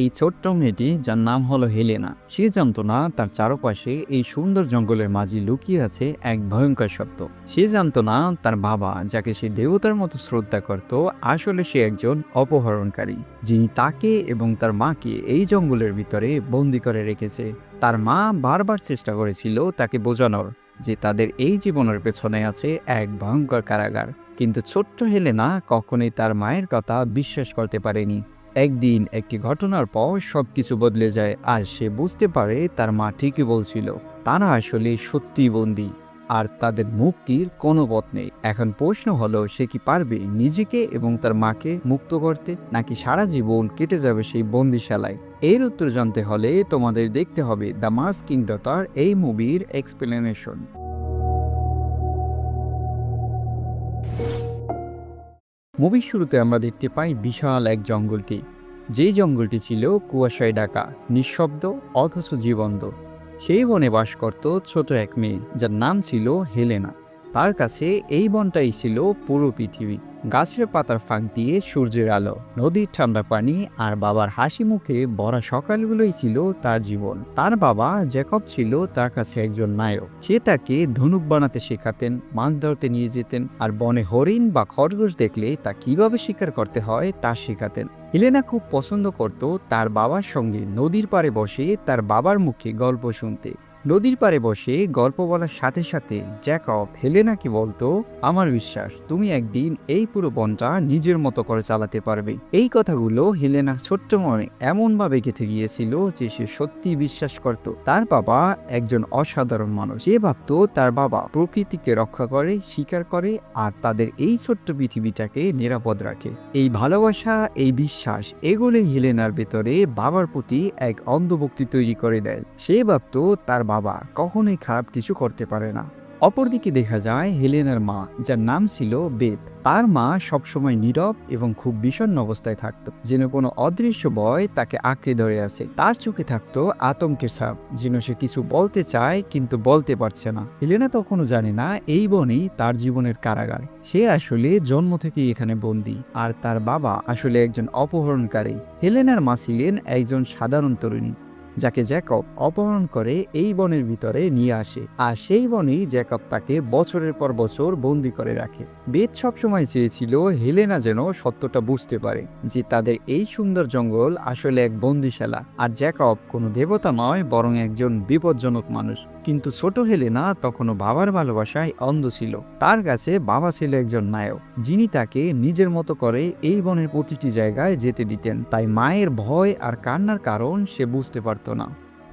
এই ছোট্ট মেয়েটি, যার নাম হলো হেলেনা, সে জানতো না তার চারপাশে এই সুন্দর জঙ্গলের মাঝে লুকিয়ে আছে এক ভয়ঙ্কর সত্য। সে জানতো না তার বাবা, যাকে সে দেবতার মতো শ্রদ্ধা করত, আসলে সে একজন অপহরণকারী, যিনি তাকে এবং তার মাকে এই জঙ্গলের ভিতরে বন্দি করে রেখেছে। তার মা বারবার চেষ্টা করেছিল তাকে বোঝানোর যে তাদের এই জীবনের পেছনে আছে এক ভয়ঙ্কর কারাগার, কিন্তু ছোট্ট হেলেনা কখনোই তার মায়ের কথা বিশ্বাস করতে পারেনি। একদিন একটি ঘটনার পর সব কিছু বদলে যায় আজ সে বুঝতে পারে তার মা ঠিকই বলছিল, তারা আসলে সত্যি বন্দী, আর তাদের মুক্তির কোনো পথ নেই। এখন প্রশ্ন হলো, সে কি পারবে নিজেকে এবং তার মাকে মুক্ত করতে, নাকি সারা জীবন কেটে যাবে সেই বন্দিশালায় এর উত্তর জানতে হলে তোমাদের দেখতে হবে, দ্য মাস কিং ডটার এই মুভির এক্সপ্লেনেশন মুভির শুরুতে আমরা দেখতে পাই বিশাল এক জঙ্গলটি যে জঙ্গলটি ছিল কুয়াশায় ঢাকা, নিঃশব্দ অথচ জীবন্ত। সেই বনে বাস করত ছোট এক মেয়ে, যার নাম ছিল হেলেনা। তার কাছে এই বনটাই ছিল পুরো পৃথিবী। গাছের পাতার ফাঁক দিয়ে সূর্যের আলো, নদীর ঠান্ডা পানি আর বাবার হাসি মুখে ভরা সকালগুলোই ছিল তার জীবন। তার বাবা জ্যাকব ছিল তার কাছে একজন নায়ক। সে তাকে ধনুক বানাতে শেখাতেন, মাছ ধরতে নিয়ে যেতেন আর বনে হরিণ বা খরগোশ দেখলে তা কীভাবে শিকার করতে হয় তা শেখাতেন। হিলেনা খুব পছন্দ করত তার বাবার সঙ্গে নদীর পাড়ে বসে তার বাবার মুখে গল্প শুনতে। নদীর পাড়ে বসে গল্প বলার সাথে সাথে জ্যাকব হেলেনাকে বলতো? আমার বিশ্বাস, তুমি একদিন এই পুরো বনটা নিজের মতো করে চালাতে পারবে। এই কথাগুলো হেলেনা ছোট্ট মনে এমনভাবে গেঁথে গিয়েছিল যে সে সত্যি বিশ্বাস করত। তার বাবা একজন অসাধারণ মানুষ। সে ভাবত তার বাবা প্রকৃতিকে রক্ষা করে স্বীকার করে আর তাদের এই ছোট্ট পৃথিবীটাকে নিরাপদ রাখে। এই ভালোবাসা, এই বিশ্বাস এগুলো হেলেনার ভেতরে বাবার প্রতি এক অন্ধভক্তি তৈরি করে দেয়। সে ভাবত তার বাবা কখনোই খারাপ কিছু করতে পারে না। অপরদিকে দেখা যায় হেলেনার মা, যার নাম ছিল বেদ তার মা সবসময় নীরব এবং খুব বিষণ্ণ অবস্থায় থাকতো, যেন কোনো অদৃশ্য ভয় তাকে আঁকড়ে ধরে আছে। তার চোখে থাকতো আতঙ্কের ছাপ, যেন সে কিছু বলতে চায় কিন্তু বলতে পারছে না। হেলেনা তখনও জানে না এই বনই তার জীবনের কারাগার। সে আসলে জন্ম থেকে এখানে বন্দী, আর তার বাবা আসলে একজন অপহরণকারী। হেলেনার মা ছিলেন একজন সাধারণ তরুণী। যাকে জ্যাকব অপহরণ করে এই বনের ভিতরে নিয়ে আসে, আর সেই বনেই জ্যাকব তাকে বছরের পর বছর বন্দি করে রাখে। বেদ সবসময় চেয়েছিল হেলেনা যেন সত্যটা বুঝতে পারে যে তাদের এই সুন্দর জঙ্গল আসলে এক বন্দিশালা, আর জ্যাকব কোনো দেবতা নয়, বরং একজন বিপজ্জনক মানুষ। কিন্তু ছোট হেলেনা তখনও বাবার ভালোবাসায় অন্ধ ছিল। তার কাছে বাবা ছিল একজন নায়ক, যিনি তাকে নিজের মতো করে এই বনের প্রতিটি জায়গায় যেতে দিতেন। তাই মায়ের ভয় আর কান্নার কারণ সে বুঝতে পারত না।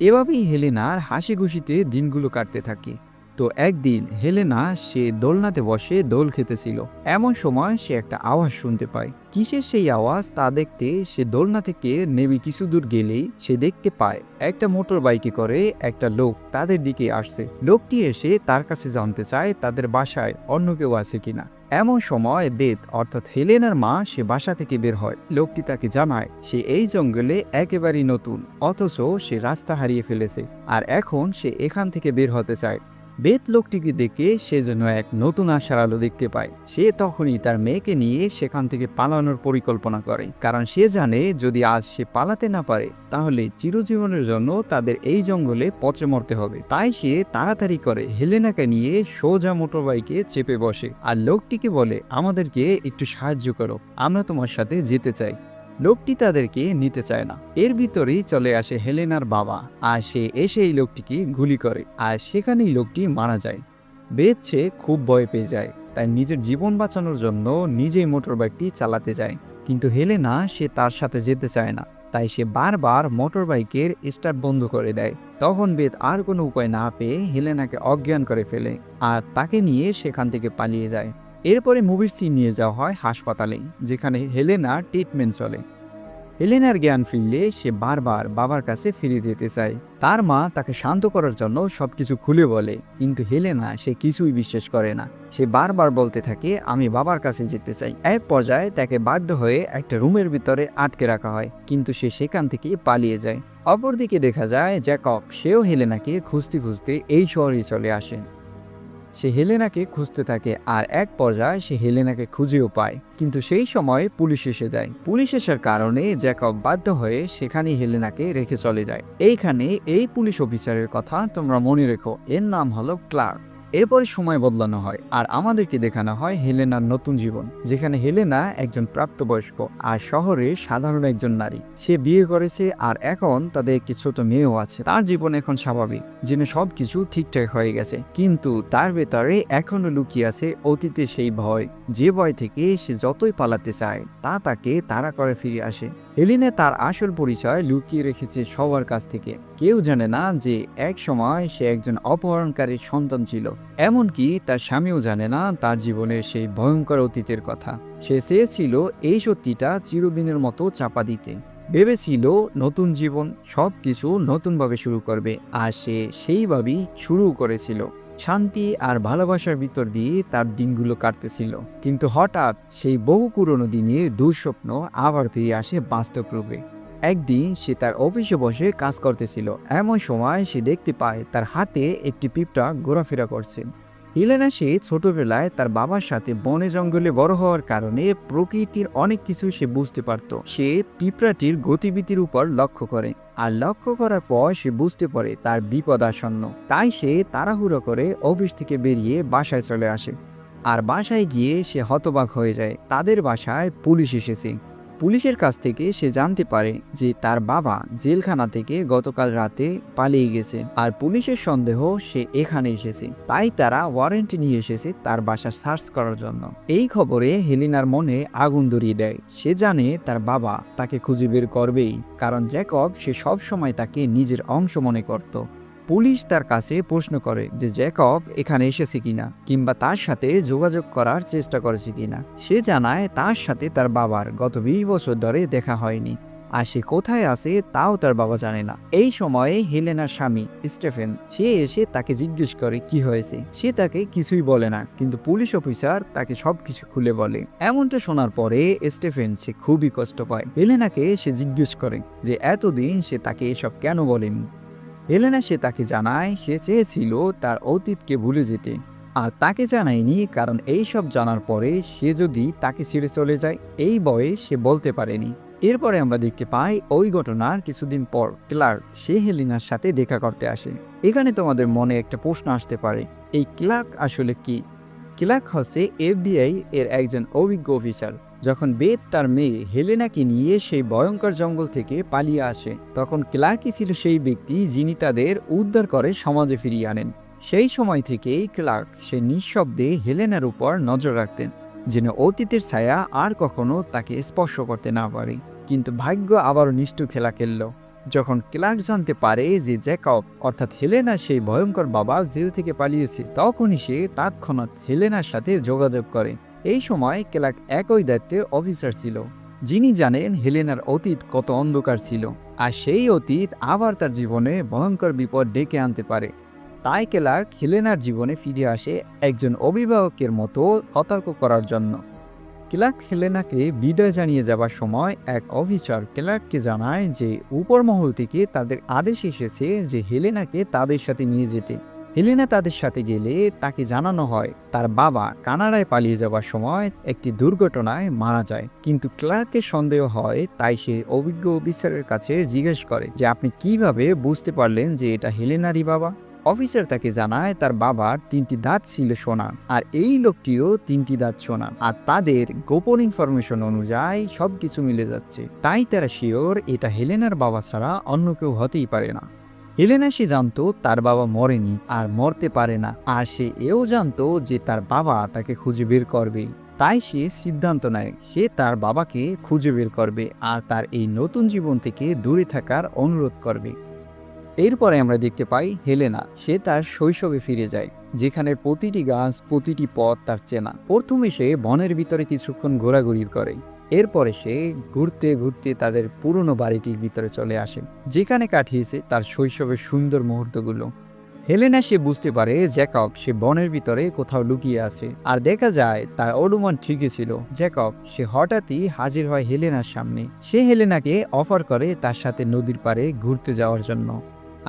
এভাবেই হেলেনার হাসি খুশিতে দিনগুলো কাটতে থাকে। তো একদিন হেলেনা সে দোলনাতে বসে দোল খেতেছিল। এমন সময় সে একটা আওয়াজ শুনতে পায়। কিসের সেই আওয়াজ? তা দেখতে সে দোলনা থেকে নেমে কিছু দূর গেলেই সে দেখতে পায়, একটা মোটর বাইকে করে একটা লোক তাদের দিকে আসছে। লোকটি এসে তার কাছে জানতে চায় তাদের বাসায় অন্য কেউ আছে কিনা। এমন সময় বেদ, অর্থাৎ হেলেনার মা, সে বাসা থেকে বের হয়। লোকটি তাকে জানায়, সে এই জঙ্গলে একেবারেই নতুন, অথচ সে রাস্তা হারিয়ে ফেলেছে, আর এখন সে এখান থেকে বের হতে চায়। বেদ লোকটিকে দেখে সে যেন এক নতুন আশার আলো দেখতে পায়। সে তখনই তার মেয়েকে নিয়ে সেখান থেকে পালানোর পরিকল্পনা করে, কারণ সে জানে যদি আজ সে পালাতে না পারে, তাহলে চিরজীবনের জন্য তাদের এই জঙ্গলে পচে মরতে হবে। তাই সে তাড়াতাড়ি করে হেলেনাকে নিয়ে সোজা মোটরবাইকে চেপে বসে, আর লোকটিকে বলে, আমাদেরকে একটু সাহায্য করো, আমরা তোমার সাথে যেতে চাই। লোকটি তাদেরকে নিতে চায় না। এর ভিতরেই চলে আসে হেলেনার বাবা, আর সে এসে এই লোকটিকে গুলি করে, আর সেখানেই লোকটি মারা যায়। বেদছে খুব ভয় পেয়ে যায়, তাই নিজের জীবন বাঁচানোর জন্য নিজেই মোটরবাইকটি চালাতে যায়। কিন্তু হেলেনা সে তার সাথে যেতে চায় না, তাই সে বারবার মোটরবাইকের স্টার্ট বন্ধ করে দেয়। তখন বেদ আর কোনো উপায় না পেয়ে হেলেনাকে অজ্ঞান করে ফেলে, আর তাকে নিয়ে সেখান থেকে পালিয়ে যায়। এরপরে মুভির সিন নিয়ে যাওয়া হয় হাসপাতালে, যেখানে হেলেনার ট্রিটমেন্ট চলে। হেলেনার জ্ঞান ফিরলে সে বারবার বাবার কাছে ফিরে যেতে চায়। তার মা তাকে শান্ত করার জন্য সব কিছু খুলে বলে, কিন্তু হেলেনা সে কিছুই বিশ্বাস করে না। সে বারবার বলতে থাকে, আমি বাবার কাছে যেতে চাই। এক পর্যায়ে তাকে বাধ্য হয়ে একটা রুমের ভিতরে আটকে রাখা হয়, কিন্তু সে সেখান থেকে পালিয়ে যায়। অপরদিকে দেখা যায়, জ্যাকব, সেও হেলেনাকে খুঁজতে খুঁজতে এই শহরে চলে আসে। সে হেলেনাকে খুঁজতে থাকে আর এক পর্যায়ে সে হেলেনাকে খুঁজেও পায়। কিন্তু সেই সময় পুলিশ এসে যায়। পুলিশ আসার কারণে জ্যাকব বাধ্য হয়ে সেখানে হেলেনাকে রেখে চলে যায়। এইখানে এই পুলিশ অফিসারের কথা তোমরা মনে রেখো। এর নাম হলো ক্লার্ক। এরপরে সময় বদলানো হয় আর আমাদেরকে দেখানো হয় হেলেনার নতুন জীবন, যেখানে হেলেনা একজন প্রাপ্তবয়স্ক আর শহরে সাধারণ একজন নারী। সে বিয়ে করেছে আর এখন তাদের একটি ছোট মেয়েও আছে। তার জীবন এখন স্বাভাবিক, যেন সবকিছু ঠিকঠাক হয়ে গেছে। কিন্তু তার ভেতরে এখনও লুকিয়ে আছে অতীতে সেই ভয়। যে ভয় থেকে সে যতই পালাতে চায়, তা তাকে তাড়া করে ফিরে আসে। হেলিনে তার আসল পরিচয় লুকিয়ে রেখেছে সবার কাছ থেকে। কেউ জানে না যে এক সময় সে একজন অপহরণকারীর সন্তান ছিল। এমনকি তার স্বামীও জানে না তার জীবনের সেই ভয়ঙ্কর অতীতের কথা। সে চেয়েছিল এই সত্যিটা চিরদিনের মতো চাপা দিতে। ভেবেছিল নতুন জীবন সব কিছু নতুনভাবে শুরু করবে। আর সে সেইভাবেই শুরু করেছিল। শান্তি আর ভালোবাসার ভিতর দিয়ে তার দিনগুলো কাটতেছিল। কিন্তু হঠাৎ সেই বহু পুরনো দিনের দুঃস্বপ্ন আবার ফিরে আসে বাস্তব রূপে। একদিন সে তার অফিসে বসে কাজ করতেছিল। এমন সময় সে দেখতে পায় তার হাতে একটি পিপটা ঘোরাফেরা করছে। হিলেনা সে ছোটবেলায় তার বাবার সাথে বনে জঙ্গলে বড় হওয়ার কারণে প্রকৃতির অনেক কিছু সে বুঝতে পারত। সে পিঁপড়াটির গতিবিধির উপর লক্ষ্য করে আর লক্ষ্য করার পর সে বুঝতে পারে তার বিপদ আসন্ন। তাই সে তাড়াহুড়ো করে অফিস থেকে বেরিয়ে বাসায় চলে আসে। আর বাসায় গিয়ে সে হতবাক হয়ে যায়। তাদের বাসায় পুলিশ এসেছে। পুলিশের কাছ থেকে সে জানতে পারে যে তার বাবা জেলখানা থেকে গতকাল রাতে পালিয়ে গেছে আর পুলিশের সন্দেহ সে এখানে এসেছে। তাই তারা ওয়ারেন্ট নিয়ে এসেছে তার বাসা সার্চ করার জন্য। এই খবরে হেলিনার মনে আগুন ধরিয়ে দেয়। সে জানে তার বাবা তাকে খুঁজে বের করবেই, কারণ জ্যাকব সে সব সময় তাকে নিজের অংশ মনে করত। পুলিশ তার কাছে প্রশ্ন করে যে জ্যাকব এখানে এসেছে কিনা, কিংবা তার সাথে যোগাযোগ করার চেষ্টা করেছে কিনা। সে জানায় তার সাথে তার বাবার গত বিশ বছর ধরে দেখা হয়নি। আর সে কোথায় আছে তাও তার বাবা জানে না। এই সময়ে হেলেনার স্বামী, স্টেফেন, সে এসে তাকে জিজ্ঞেস করে কি হয়েছে। সে তাকে কিছুই বলে না, কিন্তু পুলিশ অফিসার তাকে সবকিছু খুলে বলে। এমনটা শোনার পরে স্টেফেন সে খুবই কষ্ট পায়। হেলেনাকে সে জিজ্ঞেস করে যে, এতদিন সে তাকে এসব কেন বলেনি? হেলেনা সে তাকে জানায়, সে চেয়েছিল তার অতীতকে ভুলে যেতে। আর তাকে জানায়নি কারণ এই সব জানার পরে সে যদি তাকে ছেড়ে চলে যায়, এই বয়ে সে বলতে পারেনি। এরপরে আমরা দেখতে পাই ওই ঘটনার কিছুদিন পর ক্লার্ক সে হেলিনার সাথে দেখা করতে আসে। এখানে তোমাদের মনে একটা প্রশ্ন আসতে পারে, এই ক্লার্ক আসলে কি? ক্লার্ক হচ্ছে এফবিআই এর একজন অভিজ্ঞ অফিসার। যখন বেদ তার মেয়ে হেলেনাকে নিয়ে সেই ভয়ঙ্কর জঙ্গল থেকে পালিয়ে আসে, তখন ক্লার্কই ছিল সেই ব্যক্তি যিনি তাদের উদ্ধার করে সমাজে ফিরিয়ে আনেন। সেই সময় থেকেই ক্লার্ক সে নিঃশব্দে হেলেনার উপর নজর রাখতেন, যেন অতীতের ছায়া আর কখনো তাকে স্পর্শ করতে না পারে। কিন্তু ভাগ্য আবারও নিষ্ঠুর খেলা খেলল। যখন ক্লার্ক জানতে পারে যে জ্যাকব, অর্থাৎ হেলেনা সেই ভয়ঙ্কর বাবা জেল থেকে পালিয়েছে, তখনই সে তৎক্ষণাৎ হেলেনার সাথে যোগাযোগ করে। এই সময় ক্লার্ক একই দায়িত্বে অফিসার ছিল। যিনি জানেন হেলেনার অতীত কত অন্ধকার ছিল, আর সেই অতীত আবার তার জীবনে ভয়ঙ্কর বিপদ ডেকে আনতে পারে। তাই ক্লার্ক হেলেনার জীবনে ফিরে আসে একজন অভিভাবকের মতো সতর্ক করার জন্য। ক্লার্ক হেলেনাকে বিদায় জানিয়ে যাবার সময় এক অফিসার ক্লার্ককে জানায় যে, উপরমহল থেকে তাদের আদেশ এসেছে যে, হেলেনাকে তাদের সাথে নিয়ে যেতে। হেলেনা তাদের সাথে গেলে তাকে জানানো হয়, তার বাবা কানাডায় পালিয়ে যাওয়ার সময় একটি দুর্ঘটনায় মারা যায়। কিন্তু ক্লার্কের সন্দেহ হয়, তাই সে অভিজ্ঞ অফিসারের কাছে জিজ্ঞেস করে যে আপনি কীভাবে বুঝতে পারলেন যে এটা হেলেনারই বাবা? অফিসার তাকে জানায়, তার বাবার তিনটি দাঁত ছিল সোনা আর এই লোকটিও তিনটি দাঁত সোনা আর তাদের গোপন ইনফরমেশন অনুযায়ী সবকিছু মিলে যাচ্ছে। তাই তারা শিওর এটা হেলেনার বাবা ছাড়া অন্য কেউ হতেই পারে না। হেলেনা সে জানতো তার বাবা মরেনি আর মরতে পারে না, আর সে এও জানতো যে তার বাবা তাকে খুঁজে বের করবে। তাই সে সিদ্ধান্ত নেয়, সে তার বাবাকে খুঁজে বের করবে আর তার এই নতুন জীবন থেকে দূরে থাকার অনুরোধ করবে। এরপরে আমরা দেখতে পাই হেলেনা, সে তার শৈশবে ফিরে যায়, যেখানে প্রতিটি গাছ, প্রতিটি পথ তার চেনা। প্রথমে সে বনের ভিতরে কিছুক্ষণ ঘোরাঘুরি করে। এরপরে সে ঘুরতে ঘুরতে তাদের পুরনো বাড়িটির ভিতরে চলে আসে, যেখানে কাটিয়েছে তার শৈশবের সুন্দর মুহূর্তগুলো। হেলেনা সে বুঝতে পারে জ্যাকব সে বনের ভিতরে কোথাও লুকিয়ে আছে, আর দেখা যায় তার অনুমান ঠিকই ছিল, জ্যাকব সে হঠাৎই হাজির হয় হেলেনার সামনে। সে হেলেনাকে অফার করে তার সাথে নদীর পাড়ে ঘুরতে যাওয়ার জন্য,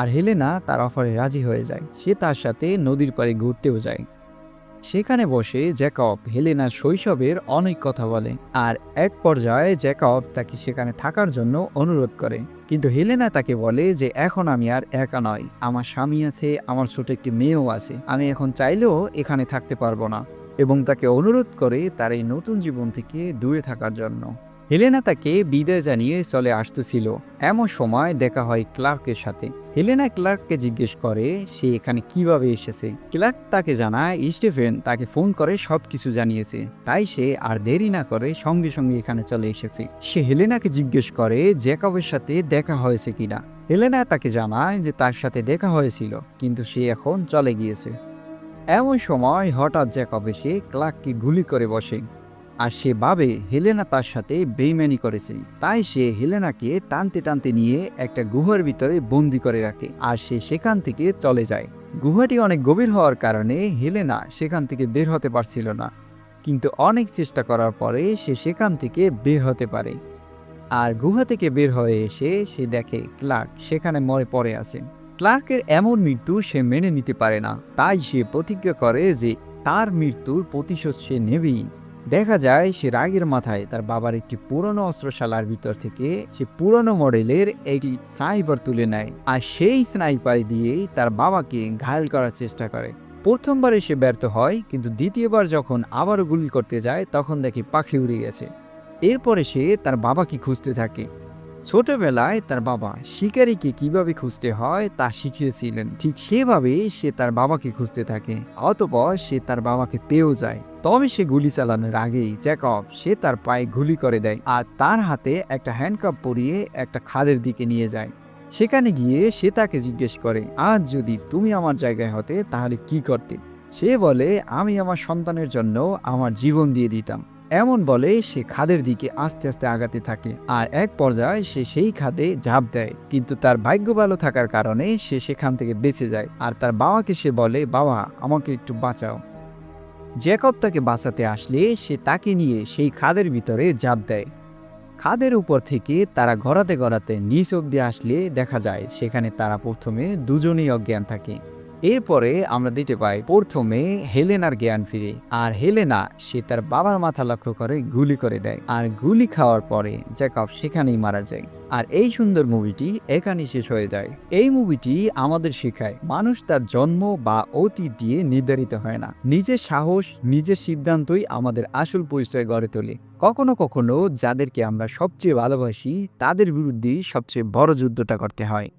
আর হেলেনা তার অফারে রাজি হয়ে যায়। সে তার সাথে নদীর পাড়ে ঘুরতেও যায়। সেখানে বসে জ্যাকব হেলেনার শৈশবের অনেক কথা বলে আর এক পর্যায়ে জ্যাকব তাকে সেখানে থাকার জন্য অনুরোধ করে। কিন্তু হেলেনা তাকে বলে যে, এখন আমি আর একা নয় আমার স্বামী আছে, আমার ছোট একটি মেয়েও আছে। আমি এখন চাইলেও এখানে থাকতে পারব না। এবং তাকে অনুরোধ করে তার এই নতুন জীবন থেকে দূরে থাকার জন্য। হেলেনা তাকে বিদায় জানিয়ে চলে আসতেছিল। এমন সময় দেখা হয় ক্লার্কের সাথে। হেলেনা ক্লার্ককে জিজ্ঞেস করে, সে এখানে কীভাবে এসেছে? ক্লার্ক তাকে জানায়, স্টিফেন তাকে ফোন করে সবকিছু জানিয়েছে। তাই সে আর দেরি না করে সঙ্গে সঙ্গে এখানে চলে এসেছে। সে হেলেনাকে জিজ্ঞেস করে, জ্যাকবের সাথে দেখা হয়েছে কিনা? হেলেনা তাকে জানায় যে তার সাথে দেখা হয়েছিল, কিন্তু সে এখন চলে গিয়েছে। এমন সময় হঠাৎ জ্যাকব এসে ক্লার্ককে গুলি করে বসে। আর সে ভাবে হেলেনা তার সাথে বেইমানি করেছে। তাই সে হেলেনাকে টানতে টানতে নিয়ে একটা গুহার ভিতরে বন্দি করে রাখে আর সে সেখান থেকে চলে যায়। গুহাটি অনেক গভীর হওয়ার কারণে হেলেনা সেখান থেকে বের হতে পারছিল না। কিন্তু অনেক চেষ্টা করার পরে সে সেখান থেকে বের হতে পারে। আর গুহা থেকে বের হয়ে এসে সে দেখে ক্লার্ক সেখানে মরে পড়ে আছে। ক্লার্কের এমন মৃত্যু সে মেনে নিতে পারে না। তাই সে প্রতিজ্ঞা করে যে তার মৃত্যুর প্রতিশোধ সে নেবেই। দেখা যায় সে রাগের মাথায় তার বাবার একটি পুরনো অস্ত্রশালার ভিতর থেকে সে পুরনো মডেলের একটি স্নাইপার তুলে নেয় আর সেই স্নাইপার দিয়েই তার বাবাকে ঘায়াল করার চেষ্টা করে। প্রথমবারে সে ব্যর্থ হয়, কিন্তু দ্বিতীয়বার যখন আবার গুলি করতে যায়, তখন দেখে পাখি উড়ে গেছে। এরপরে সে তার বাবাকে খুঁজতে থাকে। ছোটবেলায় তার বাবা শিকারীকে কীভাবে খুঁজতে হয়, তা শিখিয়েছিলেন। ঠিক সেভাবেই সে তার বাবাকে খুঁজতে থাকে, অতপর সে তার বাবাকে পেয়েও যায়। তবে সে গুলি চালানোর আগেই জ্যাকব, সে তার পায়ে গুলি করে দেয় আর তার হাতে একটা হ্যান্ডকাপ পরিয়ে একটা খাদের দিকে নিয়ে যায়। সেখানে গিয়ে সে তাকে জিজ্ঞেস করে, আজ যদি তুমি আমার জায়গায় হতে, তাহলে কি করতে? সে বলে, আমি আমার সন্তানের জন্য আমার জীবন দিয়ে দিতাম। এমন বলে সে খাদের দিকে আস্তে আস্তে আগাতে থাকে আর এক পর্যায়ে সে সেই খাদে ঝাঁপ দেয়। কিন্তু তার ভাগ্য ভালো থাকার কারণে সে সেখান থেকে বেঁচে যায় আর তার বাবাকে সে বলে, বাবা, আমাকে একটু বাঁচাও। জ্যাকব তাকে বাঁচাতে আসলে সে তাকে নিয়ে সেই খাদের ভিতরে জাপ দেয়। খাদের উপর থেকে তারা গড়াতে গড়াতে নিচ অব্দি আসলে দেখা যায়, সেখানে তারা প্রথমে দুজনেই অজ্ঞান থাকে। এরপরে আমরা দিতে পাই প্রথমে হেলেনার জ্ঞান ফিরে, আর হেলেনা সে তার বাবার মাথা লক্ষ্য করে গুলি করে দেয়, আর গুলি খাওয়ার পরে জ্যাকব সেখানেই মারা যায়। আর এই সুন্দর মুভিটি এখানেই শেষ হয়ে যায়। এই মুভিটি আমাদের শেখায়, মানুষ তার জন্ম বা অতীত দিয়ে নির্ধারিত হয় না। নিজের সাহস, নিজের সিদ্ধান্তই আমাদের আসল পরিচয় গড়ে তোলে। কখনো কখনো যাদেরকে আমরা সবচেয়ে ভালোবাসি, তাদের বিরুদ্ধেই সবচেয়ে বড় যুদ্ধটা করতে হয়।